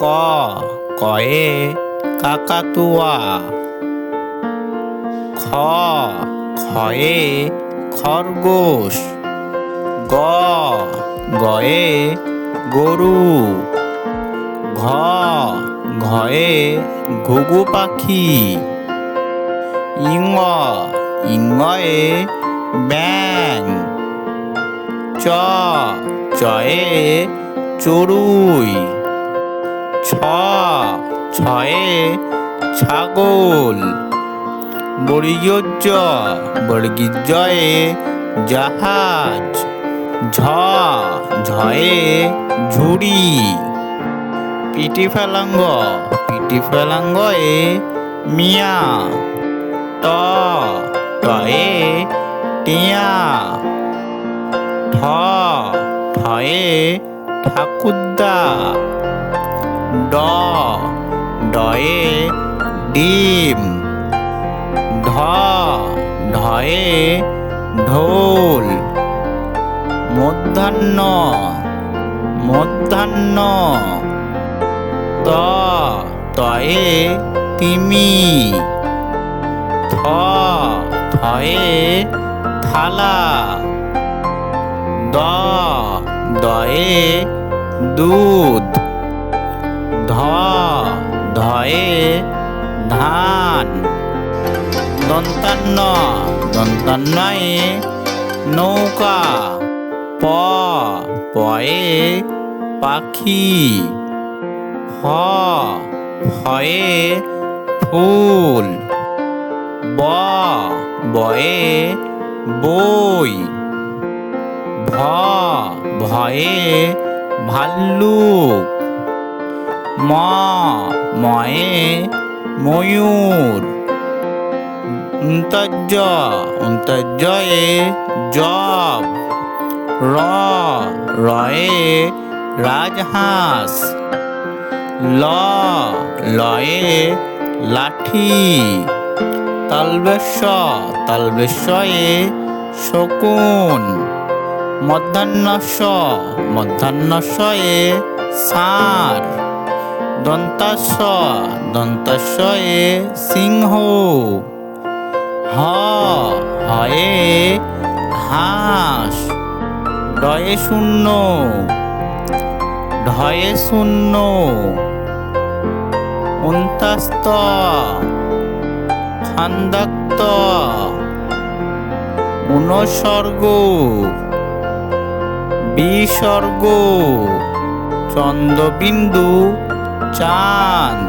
ক, কয়ে কাকাতুয়া। খ, খয়ে খরগোশ। গ, গয়ে গরু। ঘ, ঘয়ে ঘুঘু পাখি। ইঙ, ইঙয়ে ব্যাং চ, চয়ে চড়ুই। ছয়ে ছাগল, বর্গীয় জয়ে জাহাজ, ঝ ঝয়ে ঝুড়ি। পিটি ফেলাঙ্গ পিটি ফেলাঙ্গয়ে মিয়া। ট টয়ে টিয়া। ঠ ঠয়ে ঠাকুরদা। ড, ডয়ে ডিম। ঢ, ঢয়ে ঢোল। মধ্যাহ্ন মধ্যাহ্ন। ত, তয়ে তিমি। থ, থয়ে থালা। দ, দয়ে দুধ। ধয়ে ধান। দন্তান্ন, দন্তান্নয়ে নৌকা, প, পয়ে পাখি, হ হয়ে ফুল, ব, বয়ে বই, ভ, ভয়ে ভাল্লুক। ম, ময়ে ময়ূর। উন্তর্য উন্তর্যয়ে জব। র, রয়ে রাজহাঁস। ল, লয়ে লাঠি। তালবেশ তালবেশয়ে শকুন। মধ্যাহ্নস্য, মধ্যাহ্নস্যয়ে সার দন্তাস্য দন্তাস্যয়ে সিংহ। হ, হয়ে হাঁস। ডয়ে শূন্য। ঢয়ে শূন্য। অন্তাস্ত খান্দাক্ত। অনুসর্গ বিসর্গ। চন্দ্রবিন্দু চাঁদ